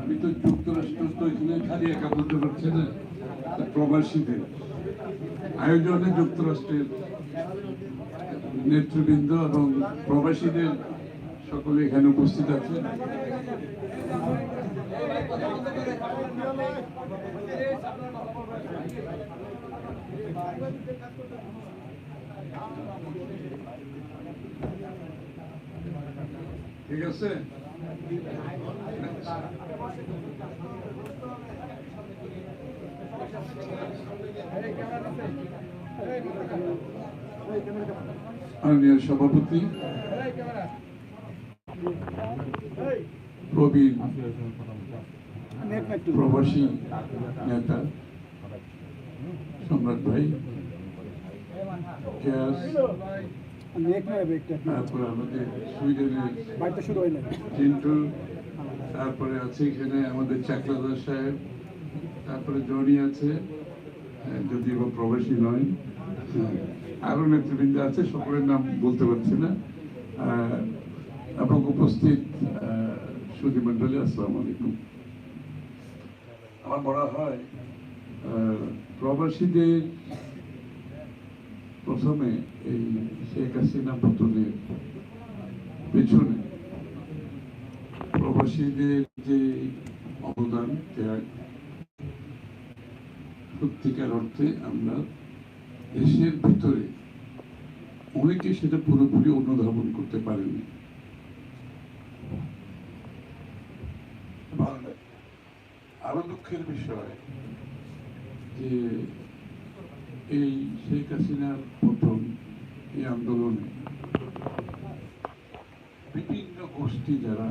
আমি তো যুক্তরাষ্ট্র তো এখানে খালি একা বলতে পারছি না প্রবাসীদের। আয়োজনে যুক্তরাষ্ট্রের নেতৃবৃন্দ এবং প্রবাসীদের সকলে এখানে উপস্থিত আছেন ঠিক আছে মাননীয় সভাপতি প্রবীণ প্রবাসী নেতা সম্রাট ভাই তারপরে আমাদের সুইডেনের চিন্টু তারপরে আছে এখানে আমাদের চাকলাদার সাহেব তারপরে জনি আছে যদি যদিও প্রবাসী নয় হ্যাঁ, আরও নেতৃবৃন্দ আছে সকলের নাম বলতে পারছি না। এবং উপস্থিত সুদী মন্ডলী আসসালামু আলাইকুম। আমার মনে হয় প্রবাসীদের প্রথমে এই শেখ হাসিনা পতনের পেছনে প্রবাসীদের যে অবদান, ত্যাগ, সত্যিকার অর্থে আমরা দেশের ভিতরে অনেকে সেটা পুরোপুরি অনুধাবন করতে পারেনি আরও দুঃখের বিষয় যে এই শেখ হাসিনার প্রথম এই আন্দোলনে বিভিন্ন গোষ্ঠী যারা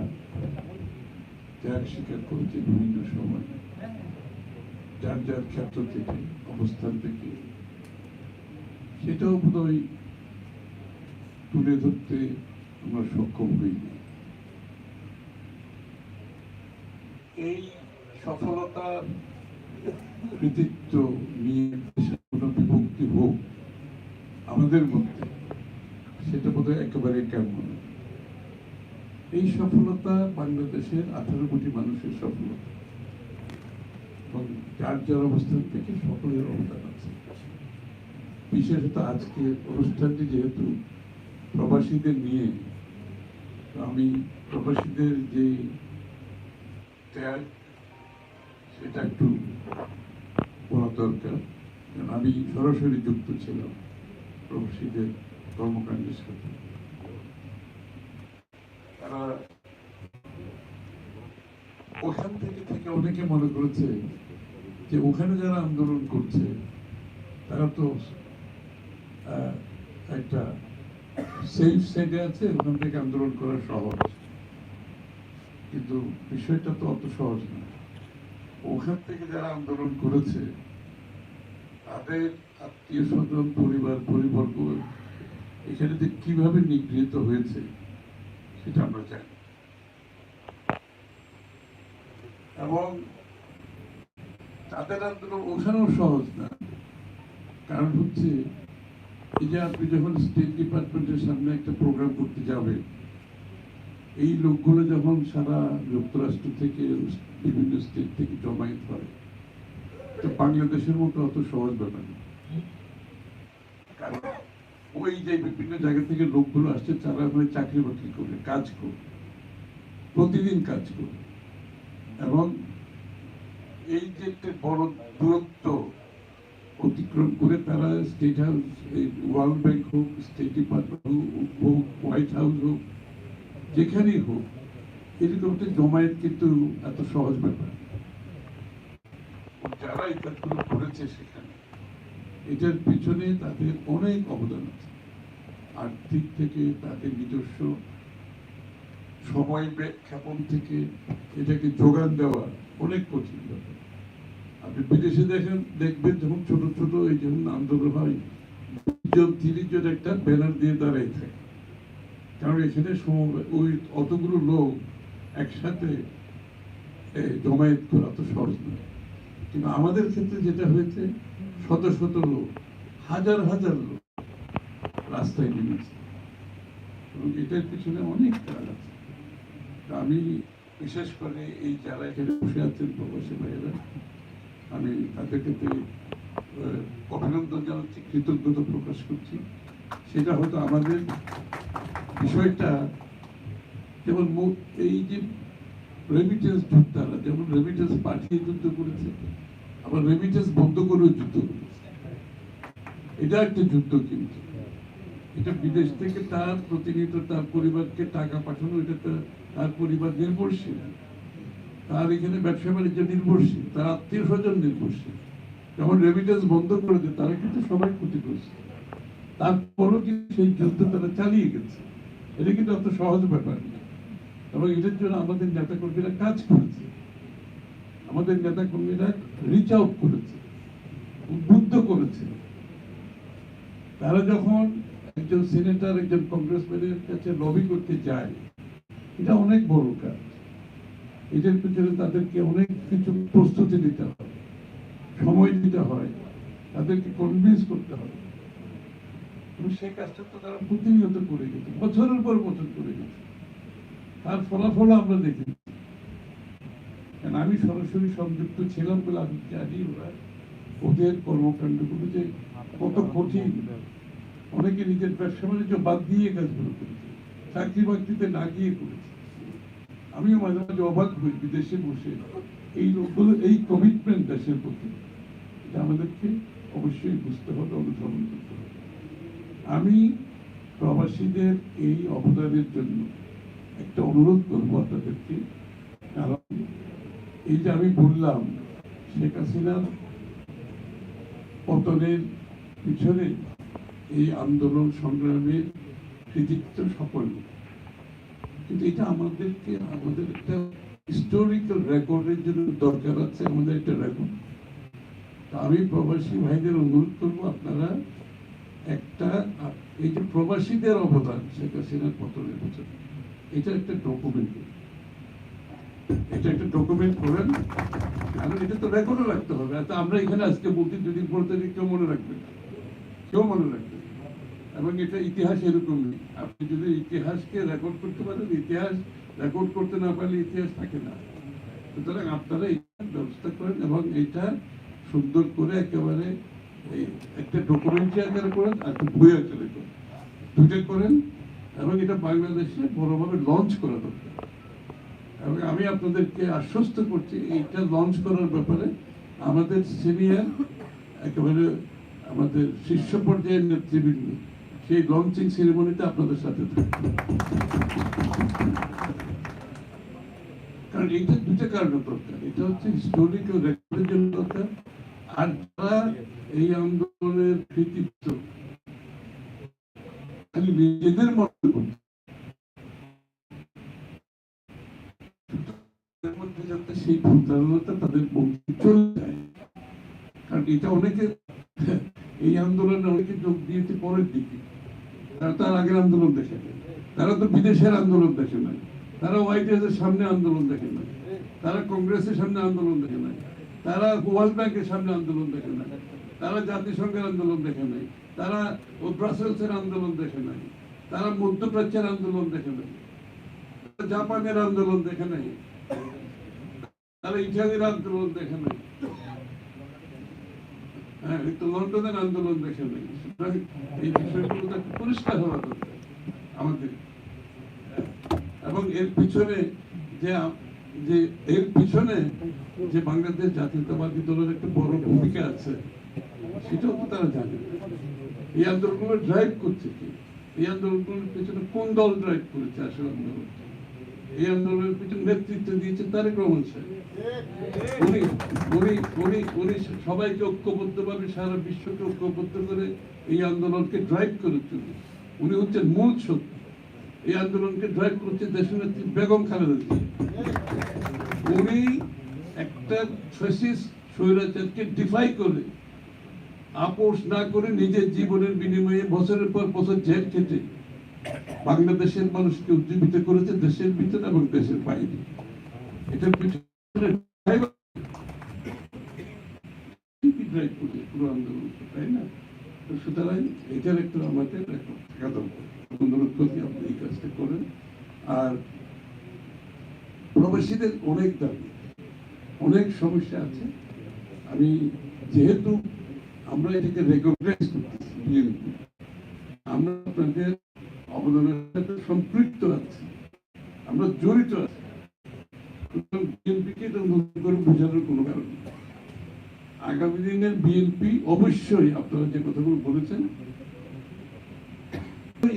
ত্যাগ স্বীকার করেছে বিভিন্ন সময়, যার যার ক্ষেত্র থেকে, অবস্থান থেকে, সেটাও বোধহয় তুলে ধরতে আমরা সক্ষম হইনি। এই সফলতার কৃতিত্ব নিয়ে কোনো হোক আমাদের মধ্যে, সেটা বোধহয় একেবারে কেমন? এই সফলতা বাংলাদেশের আঠারো কোটি মানুষের সফলতা। এবং যার যার অবস্থান থেকে সকলের অবদান আছে। বিশেষত আজকে অনুষ্ঠানটি যেহেতু প্রবাসীদের নিয়ে আমি প্রবাসীদের যে ত্যাগ, সেটা একটু বলা দরকার। আমি সরাসরি যুক্ত ছিলাম প্রবাসীদের কর্মকাণ্ডের সাথে। তারা ওখান থেকে থেকে অনেকে মনে করেছে যে ওখানে যারা আন্দোলন করছে, তারা তো একটা সেফ সাইডে আছে, ওখান থেকে আন্দোলন করা সহজ। কিন্তু বিষয়টা তো অত সহজ না। ওখান থেকে যারা আন্দোলন করেছে তাদের আত্মীয় স্বজন, পরিবার, পরিবর্গ এখানে যে কীভাবে নিগৃহীত হয়েছে, সেটা আমরা জানি। এবং তাদের আন্দোলন ওখানেও সহজ না। কারণ হচ্ছে, এই যে আপনি যখন স্টেট ডিপার্টমেন্টের সামনে একটা প্রোগ্রাম করতে যাবেন, এই লোকগুলো যখন সারা যুক্তরাষ্ট্র থেকে বিভিন্ন স্টেট থেকে জমায়েত হয় বাংলাদেশের মতো অত সহজ ব্যাপার না। ওই যে বিভিন্ন জায়গা থেকে লোকগুলো আসছে, তারা ওখানে চাকরি বাকরি করে, কাজ করে, প্রতিদিন কাজ করে। এবং এই যে বড় দূরত্ব অতিক্রম করে তারা স্টেট হাউস এই ওয়ার্ল্ড ব্যাংক হোক স্টেট ডিপার্টমেন্ট হোক হোয়াইট হাউস হোক, যেখানেই হোক, এরকম একটা জমায়েত কিন্তু এত সহজ ব্যাপার যারা এই করেছে সেখানে। এটার পিছনে তাদের অনেক অবদান আছে। আর্থিক থেকে তাদের নিজস্ব সময় ক্ষেপণ থেকে এটাকে যোগান দেওয়া অনেক কঠিন ব্যাপার। আপনি বিদেশে দেখেন, দেখবেন যখন ছোট ছোট এই যখন আন্দোলন হয় তিরিশ জন একটা ব্যানার দিয়ে দাঁড়াই থাকে। কারণ এখানে ওই অতগুলো লোক একসাথে জমায়েত করা তো সহজ নয়। কিন্তু আমাদের ক্ষেত্রে যেটা হয়েছে, শত শত লোক, হাজার হাজার লোক রাস্তায় নেমেছে। এবং এটার পিছনে অনেক কাজ আছে। আমি বিশেষ করে এই যারা এখানে বসে আছেন প্রবাসী ভাইয়েরা, আমি তাদের ক্ষেত্রে অভিনন্দন জানাচ্ছি, কৃতজ্ঞতা প্রকাশ করছি। সেটা হয়তো আমাদের বিষয়টা মু- এই যে রেমিটেন্স যোদ্ধারা যেমন রেমিটেন্স পাঠিয়ে যুদ্ধ করেছে, আবার রেমিটেন্স বন্ধ করেও যুদ্ধ করেছে। এটা একটা যুদ্ধ কিন্তু। এটা বিদেশ থেকে তার প্রতিনিয়ত তার পরিবারকে টাকা পাঠানো, এটা তার- তার পরিবার নির্ভরশীল। তার এখানে ব্যবসা বাণিজ্য নির্ভরশীল, তার আত্মীয় স্বজন নির্ভরশীল। যখন রেমিটেন্স বন্ধ করে দেয়, তারা কিন্তু সবাই ক্ষতিগ্রস্ত। তারপরও কিন্তু সেই যুদ্ধ তারা চালিয়ে গেছে? এটা কিন্তু অত সহজ ব্যাপার না। এবং এটার জন্য আমাদের নেতা কর্মীরা কাজ করেছে। আমাদের নেতা কর্মীরা রিচ আউট করেছে, উদ্বুদ্ধ করেছে। তারা যখন একজন সিনেটর একজন কংগ্রেসম্যানের কাছে লবি করতে যায়, এটা অনেক বড় কাজ। এটার পিছনে তাদেরকে অনেক কিছু প্রস্তুতি নিতে হয়, সময় দিতে হয়, তাদেরকে কনভিন্স করতে হয়। সেই কাজটা তো তারা প্রতিনিয়ত করে গেছে, বছরের পর বছর করে গেছে। তার ফলাফল আমরা দেখি কারণ আমি সরাসরি সংযুক্ত ছিলাম বলে আমি জানি ওরা ওদের কর্মকাণ্ডগুলো যে কত কঠিন। অনেকে নিজের ব্যবসা বাণিজ্য বাদ দিয়ে কাজগুলো করেছে, চাকরি বাকরিতে না গিয়ে করেছে। আমিও মাঝে মাঝে অবাক হই বিদেশে বসে এই লোকগুলো, এই কমিটমেন্ট দেশের প্রতি। এটা আমাদেরকে অবশ্যই বুঝতে হবে, অনুসরণ করতে হবে। আমি প্রবাসীদের এই অবদানের জন্য একটা অনুরোধ করব আপনাদেরকে। কারণ এই যে আমি বললাম, শেখ হাসিনার পতনের পিছনে এই আন্দোলন সংগ্রামের কৃতিত্ব সকল কিন্তু এটা আমাদেরকে, আমাদের একটা হিস্টোরিক্যাল রেকর্ডের জন্য দরকার আছে, আমাদের একটা রেকর্ড তা আমি প্রবাসী ভাইদের অনুরোধ করব, আপনারা একটা, এই যে প্রবাসীদের অবদান শেখ হাসিনার পতনের পিছনে। এটা একটা ডকুমেন্ট এটা একটা ডকুমেন্ট করেন কারণ এটা তো রেকর্ডও রাখতে হবে। আর আমরা এখানে আজকে বলছি দুদিন পর থেকে কেউ মনে রাখবে কেউ মনে রাখবে এবং এটা ইতিহাস এরকমই। আপনি যদি ইতিহাসকে রেকর্ড করতে পারেন, ইতিহাস রেকর্ড করতে না পারলে ইতিহাস থাকে না। সুতরাং আপনারা এই ব্যবস্থা করেন এবং এটা সুন্দর করে একেবারে একটা ডকুমেন্টারি আকারে করেন, আর একটা বই আকারে করেন। দুইটা করেন এবং এটা বাংলাদেশে বড়ভাবে লঞ্চ করা দরকার। এবং আমি আপনাদেরকে আশ্বস্ত করছি, এইটা লঞ্চ করার ব্যাপারে আমাদের সিনিয়র একেবারে আমাদের শীর্ষ পর্যায়ের নেতৃবৃন্দ, সেই লঞ্চিং সেরেমনিতে আপনাদের সাথে কারণ এইটা দুটো কারণে দরকার। এটা হচ্ছে হিস্টোরিক্যাল রেকর্ডের জন্য দরকার। আর যারা এই আন্দোলনের কৃতিত্ব খালি নিজেদের মনে তাদের মধ্যে যাতে সেই ভূতারণতা তাদের মধ্যে চলে যায়। কারণ এটা অনেকে, এই আন্দোলনে অনেকে যোগ দিয়েছে পরের দিকে। তারা তার আগের আন্দোলন দেখে তারা তো বিদেশের আন্দোলন দেখে নাই। তারা হোয়াইট হাউসের সামনে আন্দোলন দেখে নাই। তারা কংগ্রেসের সামনে আন্দোলন দেখে নাই। তারা ওয়ার্ল্ড ব্যাংকের সামনে আন্দোলন দেখে নাই। তারা জাতিসংঘের আন্দোলন দেখে নাই, তারা ব্রাসেলসের আন্দোলন দেখে নাই, তারা মধ্যপ্রাচ্যের আন্দোলন দেখে নাই জাপানের আন্দোলন দেখে নাই, তারা ইটালির আন্দোলন দেখে নাই হ্যাঁ লন্ডনের আন্দোলন দেখে নাই। এই বিষয়গুলো পরিষ্কার হওয়া দরকার আমাদের। এবং এর পিছনে যে যে এর পিছনে যে বাংলাদেশ জাতীয়তাবাদী দলের একটা বড় ভূমিকা আছে সেটাও তো তারা জানে। এই আন্দোলনগুলো ড্রাইভ করছে কি? এই আন্দোলনগুলোর পিছনে কোন দল ড্রাইভ করেছে আসল আন্দোলন? এই আন্দোলনের পিছনে নেতৃত্ব দিয়েছে তারেক রহমান সাহেব। উনি উনি উনি উনি সবাইকে ঐক্যবদ্ধভাবে সারা বিশ্বকে ঐক্যবদ্ধ করে এই আন্দোলনকে ড্রাইভ করে চলে উনি হচ্ছেন মূল শক্তি। এই আন্দোলনকে ড্রাইভ করছে দেশনেত্রী বেগম খালেদা উনি একটা ফ্যাসিস্ট স্বৈরাচারকে ডিফাই করে আপোষ না করে নিজের জীবনের বিনিময়ে বছরের পর বছর জেল খেটে বাংলাদেশের মানুষকে উজ্জীবিত করেছে দেশের ভিতরে এবং দেশের বাইরে। আন্দোলনকে, তাই না? এটার একটু আপনি এই আর প্রবাসীদের অনেক অনেক সমস্যা আছে। আমি যেহেতু আমরা এটাকে রেকগনাইজ বিএনপি আমরা আপনাদের অবদানের সাথে সম্পৃক্ত আছি। আমরা জড়িত আছি। বিএনপিকে করে বোঝানোর কোনো কারণ আগামী দিনের বিএনপি অবশ্যই আপনারা যে কথাগুলো বলেছেন,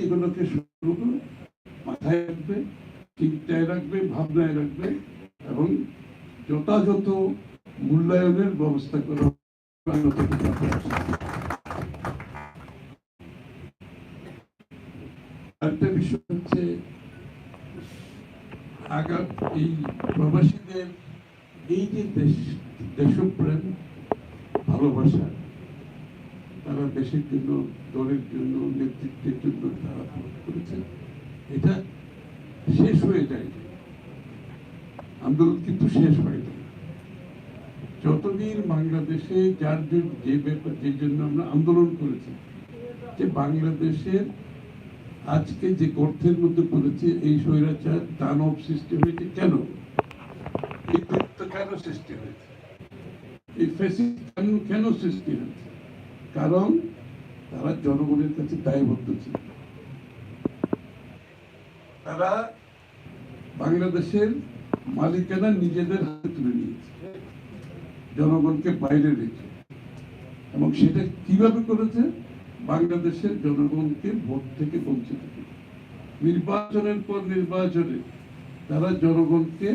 এগুলোকে করে মাথায় রাখবে, চিন্তায় রাখবে, ভাবনায় রাখবে, এবং যথাযথ মূল্যায়নের ব্যবস্থা করা আরেকটা বিষয় হচ্ছে, আগা, এই প্রবাসীদের, এই যে দেশ, দেশপ্রেম, ভালোবাসা, তারা দেশের জন্য, দলের জন্য, নেতৃত্বের জন্য তারা প্রয়োগ করেছে। এটা শেষ হয়ে যায় আন্দোলন কিন্তু শেষ হয় যতদিন বাংলাদেশে যার যে ব্যাপার, যে জন্য আমরা আন্দোলন করেছি, যে বাংলাদেশের আজকে যে গর্তের মধ্যে পড়েছে এই স্বৈরাচার, দানব সৃষ্টি হয়েছে কেন? এই দূরত্ব কেন সৃষ্টি হয়েছে? এই কেন কেন সৃষ্টি হয়েছে? কারণ তারা জনগণের কাছে দায়বদ্ধ ছিল। তারা বাংলাদেশের মালিকানা নিজেদের হাতে তুলে নিয়েছে। জনগণকে বাইরে রেখে। এবং সেটা কীভাবে করেছে? বাংলাদেশের জনগণকে ভোট থেকে বঞ্চিত নির্বাচনের পর নির্বাচনে তারা জনগণকে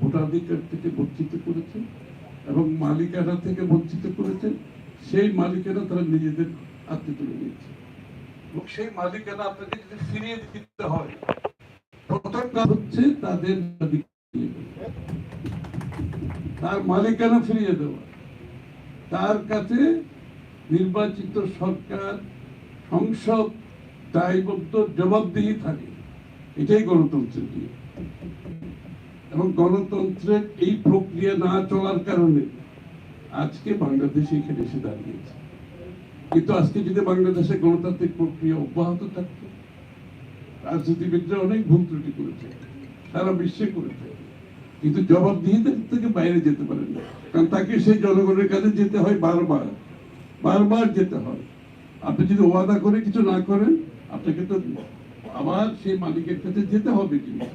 ভোটাধিকার থেকে বঞ্চিত করেছে এবং মালিকানা থেকে বঞ্চিত করেছে। সেই মালিকানা তারা নিজেদের হাতে তুলে নিয়েছে। এবং সেই মালিকানা আপনাকে যদি ফিরিয়ে দিতে হয়। প্রথম কাজ হচ্ছে তাদের। তার মালিকানা ফিরিয়ে দেওয়া তার কাছে নির্বাচিত সরকার, সংসদ, দায়বদ্ধ, জবাবদিহি থাকে। এটাই গণতন্ত্রের দিয়ে এবং গণতন্ত্রের এই প্রক্রিয়া না চলার কারণে আজকে বাংলাদেশ এখানে এসে দাঁড়িয়েছে। কিন্তু আজকে যদি বাংলাদেশে গণতান্ত্রিক প্রক্রিয়া অব্যাহত থাকতো, রাজনীতিবিদরা অনেক ভুল ত্রুটি করেছে, সারা বিশ্বে করেছে। কিন্তু জবাব জবাবদিহিতা থেকে বাইরে যেতে পারেন না। কারণ তাকে সেই জনগণের কাছে যেতে হয় বারবার। বারবার যেতে হয়। আপনি যদি ওয়াদা করে কিছু না করেন, আপনাকে তো আবার সেই মালিকের কাছে যেতে হবে কিন্তু।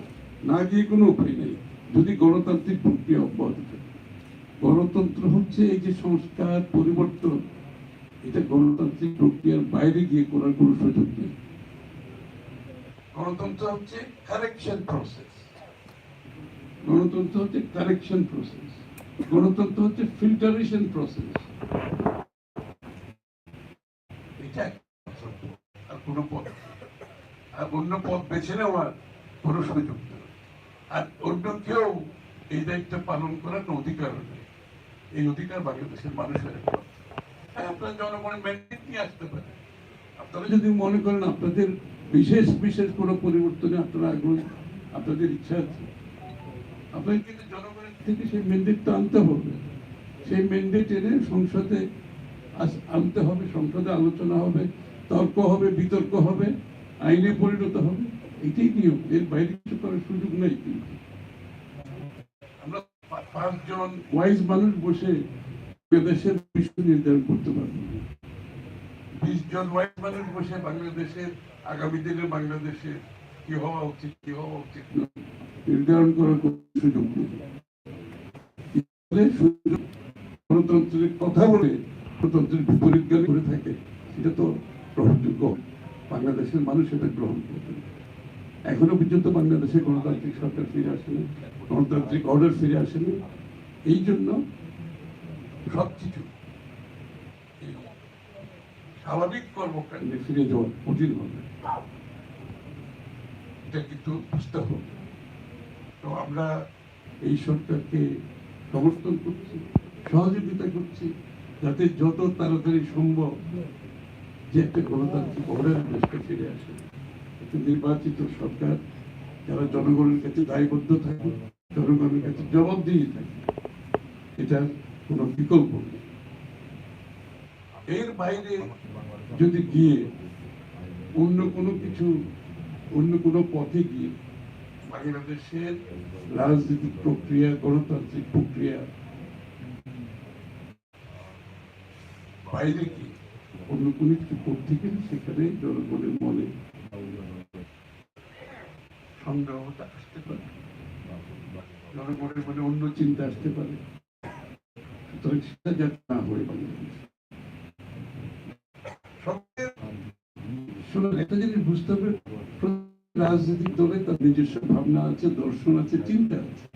না গিয়ে কোনো উপায় নেই। যদি গণতান্ত্রিক প্রক্রিয়া অব্যাহত থাকে। গণতন্ত্র হচ্ছে এই যে সংস্কার, পরিবর্তন, এটা গণতান্ত্রিক প্রক্রিয়ার বাইরে গিয়ে করার কোনো সুযোগ নেই। গণতন্ত্র হচ্ছে কারেকশন প্রসেস গণতন্ত্র হচ্ছে কারেকশন প্রসেস গণতন্ত্র হচ্ছে ফিল্টারেশন প্রসেস আর কোনো পথ আর অন্য পথ বেছে নেওয়ার কোনো সুযোগ নেই। আর অন্য কেউ এই দায়িত্ব পালন করার অধিকার নেই। এই অধিকার বাংলাদেশের মানুষের। হ্যাঁ, জনগণের ম্যান্ডেট নিয়ে আসতে পারেন। আপনারা যদি মনে করেন আপনাদের বিশেষ বিশেষ কোনো পরিবর্তনে আপনারা আগ্রহী আপনাদের ইচ্ছা আছে আপনাকে কিন্তু জনগণের থেকে সেই ম্যান্ডেটটা আনতে হবে। সেই ম্যান্ডেট এনে সংসদে আনতে হবে, সংসদে আলোচনা হবে, তর্ক হবে, বিতর্ক হবে, আইনে পরিণত হবে। এটাই নিয়ম, এর বাইরে কিছু করার সুযোগ নেই কিন্তু। পাঁচজন ওয়াইজ মানুষ বসে দেশের বিষয় নির্ধারণ করতে পারব। বিশ জন ওয়াইজ মানুষ বসে বাংলাদেশের, আগামী দিনে বাংলাদেশে কি হওয়া উচিত, কি হওয়া উচিত নির্ধারণ করার কোনো সুযোগ নেই। গণতন্ত্রের কথা বলে গণতন্ত্রের বিপরীত জ্ঞান করে থাকে, সেটা তো গ্রহণযোগ্য। বাংলাদেশের মানুষ এটা গ্রহণ করবে। এখনও পর্যন্ত বাংলাদেশে গণতান্ত্রিক সরকার ফিরে আসেনি, গণতান্ত্রিক অর্ডার ফিরে আসেনি। এই জন্য সবকিছু স্বাভাবিক কর্মকাণ্ডে ফিরে যাওয়া কঠিন হবে। এটা কিন্তু বুঝতে হবে। তো আমরা এই সরকারকে সমর্থন করছি, সহযোগিতা করছি, যাতে যত তাড়াতাড়ি সম্ভব যে একটা গণতান্ত্রিক অর্ডার দেশটা ফিরে আসে। একটা নির্বাচিত সরকার, যারা জনগণের কাছে দায়বদ্ধ থাকে, জনগণের কাছে জবাবদিহি থাকে, এটার কোনো বিকল্প নেই। এর বাইরে যদি গিয়ে অন্য কোনো কিছু, অন্য কোনো পথে গিয়ে বাংলাদেশের রাজনৈতিক প্রক্রিয়া, গণতান্ত্রিক প্রক্রিয়া। বাইরে কি? অন্য কোনো কিছু করতে গেলে সেখানে জনগণের মনে সংগ্রামতা আসতে পারে। জনগণের মনে অন্য চিন্তা আসতে পারে। সুতরাং সেটা যাতে না হয় বাংলাদেশ। শুনুন, একটা বুঝতে হবে রাজনৈতিক দলে তার নিজস্ব ভাবনা আছে দর্শন আছে চিন্তা আছে।